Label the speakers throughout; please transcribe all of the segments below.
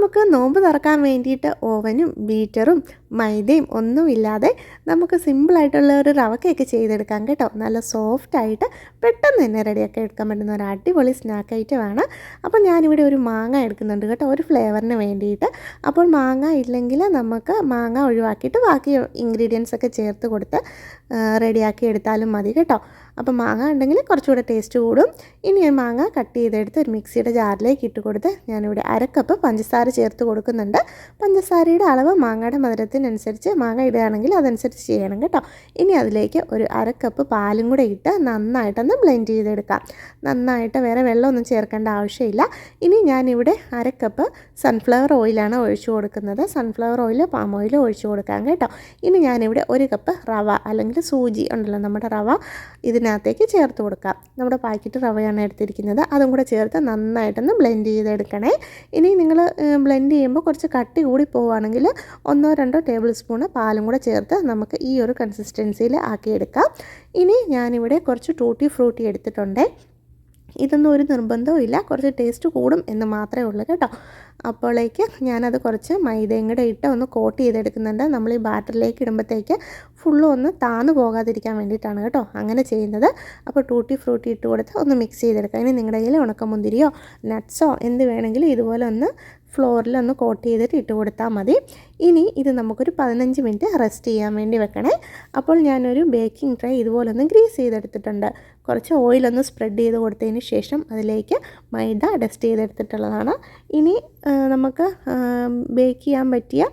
Speaker 1: നമുക്ക് നോമ്പ് തുറക്കാൻ വേണ്ടിയിട്ട് ഓവനും ബീറ്ററും മൈദയും ഒന്നുമില്ലാതെ നമുക്ക് സിമ്പിളായിട്ടുള്ള ഒരു റവ ചെയ്തെടുക്കാം കേട്ടോ. നല്ല സോഫ്റ്റായിട്ട് പെട്ടെന്ന് തന്നെ റെഡിയാക്കി എടുക്കാൻ പറ്റുന്ന ഒരു അടിപൊളി സ്നാക്ക് ഐറ്റമാണ് അപ്പോൾ ഞാനിവിടെ ഒരു മാങ്ങ എടുക്കുന്നുണ്ട് കേട്ടോ ഒരു ഫ്ലേവറിന് വേണ്ടിയിട്ട്. അപ്പോൾ മാങ്ങ ഇല്ലെങ്കിൽ നമുക്ക് മാങ്ങ ഒഴിവാക്കിയിട്ട് ബാക്കി ഇൻഗ്രീഡിയൻസ് ഒക്കെ ചേർത്ത് കൊടുത്ത് റെഡിയാക്കി എടുത്താലും മതി കേട്ടോ. അപ്പോൾ മാങ്ങ ഉണ്ടെങ്കിൽ കുറച്ചുകൂടെ ടേസ്റ്റ് കൂടും. ഇനി ഞാൻ മാങ്ങ കട്ട് ചെയ്തെടുത്ത് ഒരു മിക്സിയുടെ ജാറിലേക്ക് ഇട്ട് കൊടുത്ത് ഞാനിവിടെ അരക്കപ്പ് പഞ്ചസാര ചേർത്ത് കൊടുക്കുന്നുണ്ട്. പഞ്ചസാരയുടെ അളവ് മാങ്ങയുടെ മധുരത്തിനനുസരിച്ച് മാങ്ങ ഇടുകയാണെങ്കിൽ അതനുസരിച്ച് ചെയ്യണം കേട്ടോ. ഇനി അതിലേക്ക് ഒരു അരക്കപ്പ് പാലും കൂടെ ഇട്ട് നന്നായിട്ടൊന്ന് ബ്ലെൻഡ് ചെയ്തെടുക്കാം. നന്നായിട്ട് വേറെ വെള്ളമൊന്നും ചേർക്കേണ്ട ആവശ്യമില്ല. ഇനി ഞാനിവിടെ അരക്കപ്പ് സൺഫ്ലവർ ഓയിലാണ് ഒഴിച്ചു കൊടുക്കുന്നത്. സൺഫ്ലവർ ഓയിൽ പാം ഓയിൽ ഒഴിച്ചു കൊടുക്കാം കേട്ടോ. ഇനി ഞാനിവിടെ ഒരു കപ്പ് റവ അല്ലെങ്കിൽ സൂചി ഉണ്ടല്ലോ നമ്മുടെ റവ. ഇതിനകത്തേക്ക് ചേർത്ത് കൊടുക്കാം. നമ്മുടെ പാക്കറ്റ് റവയാണ് എടുത്തിരിക്കുന്നത്. അതും കൂടെ ചേർത്ത് നന്നായിട്ടൊന്ന് ബ്ലെൻഡ് ചെയ്തെടുക്കണേ. ഇനി നിങ്ങൾ ബ്ലെൻഡ് ചെയ്യുമ്പോൾ കുറച്ച് കട്ടി കൂടി പോവുകയാണെങ്കിൽ ഒന്നോ രണ്ടോ ടേബിൾ സ്പൂണ് പാലും കൂടെ ചേർത്ത് നമുക്ക് ഈ ഒരു കൺസിസ്റ്റൻസിയിൽ ആക്കിയെടുക്കാം. ഇനി ഞാനിവിടെ കുറച്ച് ടൂട്ടി ഫ്രൂട്ടി എടുത്തിട്ടുണ്ട്. ഇതൊന്നും ഒരു നിർബന്ധവും ഇല്ല. കുറച്ച് ടേസ്റ്റ് കൂടും എന്ന് മാത്രമേ ഉള്ളൂ കേട്ടോ. അപ്പോഴേക്ക് ഞാനത് കുറച്ച് മൈദയും കൂടെ ഇട്ട് ഒന്ന് കോട്ട് ചെയ്തെടുക്കുന്നുണ്ട്. നമ്മൾ ഈ ബാറ്ററിലേക്ക് ഇടുമ്പോഴത്തേക്ക് ഫുള്ളും ഒന്ന് താന്നു പോകാതിരിക്കാൻ വേണ്ടിയിട്ടാണ് കേട്ടോ അങ്ങനെ ചെയ്യുന്നത്. അപ്പോൾ ടൂട്ടി ഫ്രൂട്ടി ഇട്ട് കൊടുത്ത് ഒന്ന് മിക്സ് ചെയ്തെടുക്കാം. ഇനി നിങ്ങളുടെ കയ്യിൽ ഉണക്കമുന്തിരിയോ നട്ട്സോ എന്ത് വേണമെങ്കിലും ഇതുപോലെ ഒന്ന് ഫ്ലോറിൽ ഒന്ന് കോട്ട് ചെയ്തിട്ട് ഇട്ട് കൊടുത്താൽ മതി. ഇനി ഇത് നമുക്കൊരു പതിനഞ്ച് മിനിറ്റ് റെസ്റ്റ് ചെയ്യാൻ വേണ്ടി വെക്കണേ. അപ്പോൾ ഞാനൊരു ബേക്കിംഗ് ട്രേ ഇതുപോലെ ഒന്ന് ഗ്രീസ് ചെയ്തെടുത്തിട്ടുണ്ട്. കുറച്ച് ഓയിലൊന്ന് സ്പ്രെഡ് ചെയ്ത് കൊടുത്തതിന് ശേഷം അതിലേക്ക് മൈദ ഡസ്റ്റ് ചെയ്തെടുത്തിട്ടുള്ളതാണ്. ഇനി നമുക്ക് ബേക്ക് ചെയ്യാൻ പറ്റിയ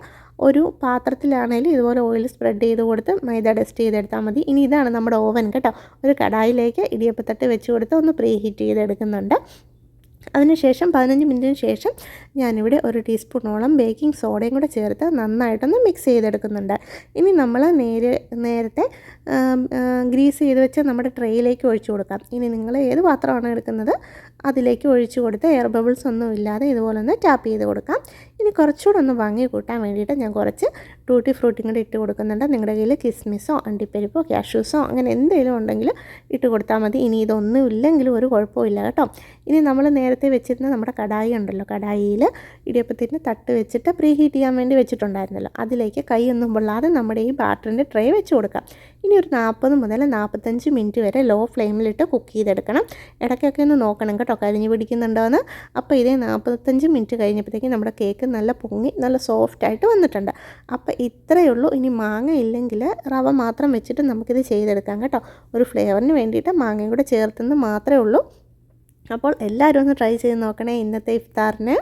Speaker 1: ഒരു പാത്രത്തിലാണെങ്കിലും ഇതുപോലെ ഓയിൽ സ്പ്രെഡ് ചെയ്ത് കൊടുത്ത് മൈദ ഡസ്റ്റ് ചെയ്തെടുത്താൽ മതി. ഇനി ഇതാണ് നമ്മുടെ ഓവൻ കേട്ടോ. ഒരു കടായിലേക്ക് ഇടിയപ്പത്തട്ട് വെച്ച് കൊടുത്ത് ഒന്ന് പ്രീ ഹീറ്റ് ചെയ്തെടുക്കുന്നുണ്ട്. അതിനുശേഷം പതിനഞ്ച് മിനിറ്റിന് ശേഷം ഞാനിവിടെ ഒരു ടീസ്പൂണോളം ബേക്കിംഗ് സോഡയും കൂടെ ചേർത്ത് നന്നായിട്ടൊന്ന് മിക്സ് ചെയ്തെടുക്കുന്നുണ്ട്. ഇനി നമ്മൾ നേരെ നേരത്തെ ഗ്രീസ് ചെയ്ത് വെച്ച് നമ്മുടെ ട്രേയിലേക്ക് ഒഴിച്ചു കൊടുക്കാം. ഇനി നിങ്ങൾ ഏത് പാത്രമാണ് എടുക്കുന്നത് അതിലേക്ക് ഒഴിച്ചു കൊടുത്ത് എയർ ബബിൾസ് ഒന്നും ഇല്ലാതെ ഇതുപോലെ ഒന്ന് ടാപ്പ് ചെയ്ത് കൊടുക്കാം. ഇനി കുറച്ചുകൂടെ ഒന്ന് ഭംഗി കൂട്ടാൻ വേണ്ടിയിട്ട് ഞാൻ കുറച്ച് ടൂട്ടി ഫ്രൂട്ടിയും കൂടെ ഇട്ട് കൊടുക്കുന്നുണ്ട്. നിങ്ങളുടെ കയ്യിൽ കിസ്മിസോ അണ്ടിപ്പരിപ്പോ ക്യാഷ്യൂസോ അങ്ങനെ എന്തെങ്കിലും ഉണ്ടെങ്കിൽ ഇട്ട് കൊടുത്താൽ മതി. ഇനി ഇതൊന്നും ഇല്ലെങ്കിലും ഒരു കുഴപ്പമില്ല കേട്ടോ. ഇനി നമ്മൾ നേരത്തെ വെച്ചിരുന്ന നമ്മുടെ കടായി ഉണ്ടല്ലോ കടായിയിൽ ഇടിയപ്പത്തിന്റെ തട്ട് വെച്ചിട്ട് പ്രീ ഹീറ്റ് ചെയ്യാൻ വേണ്ടി വെച്ചിട്ടുണ്ടായിരുന്നല്ലോ. അതിലേക്ക് കൈ ഒന്നും പൊള്ളാതെ നമ്മുടെ ഈ ബാറ്ററിന്റെ ട്രേ വെച്ച് കൊടുക്കാം. ഇനി ഒരു നാൽപ്പത് മുതൽ നാൽപ്പത്തഞ്ച് മിനിറ്റ് വരെ ലോ ഫ്ലെയിമിലിട്ട് കുക്ക് ചെയ്തെടുക്കണം. ഇടയ്ക്കൊക്കെ ഒന്ന് നോക്കണം കേട്ടോ കരിഞ്ഞ് പിടിക്കുന്നുണ്ടോ എന്ന് അപ്പോൾ ഇതേ നാൽപ്പത്തഞ്ച് മിനിറ്റ് കഴിഞ്ഞപ്പോഴത്തേക്കും നമ്മുടെ കേക്ക് നല്ല പൊങ്ങി നല്ല സോഫ്റ്റായിട്ട് വന്നിട്ടുണ്ട്. അപ്പോൾ ഇത്രയേ ഉള്ളൂ. ഇനി മാങ്ങ ഇല്ലെങ്കിൽ റവ മാത്രം വെച്ചിട്ട് നമുക്കിത് ചെയ്തെടുക്കാം കേട്ടോ. ഒരു ഫ്ലേവറിന് വേണ്ടിയിട്ട് മാങ്ങയും കൂടെ ചേർത്തെന്ന് മാത്രമേ ഉള്ളൂ. അപ്പോൾ എല്ലാവരും ഒന്ന് ട്രൈ ചെയ്ത് നോക്കണേ ഇന്നത്തെ ഇഫ്താറിന്.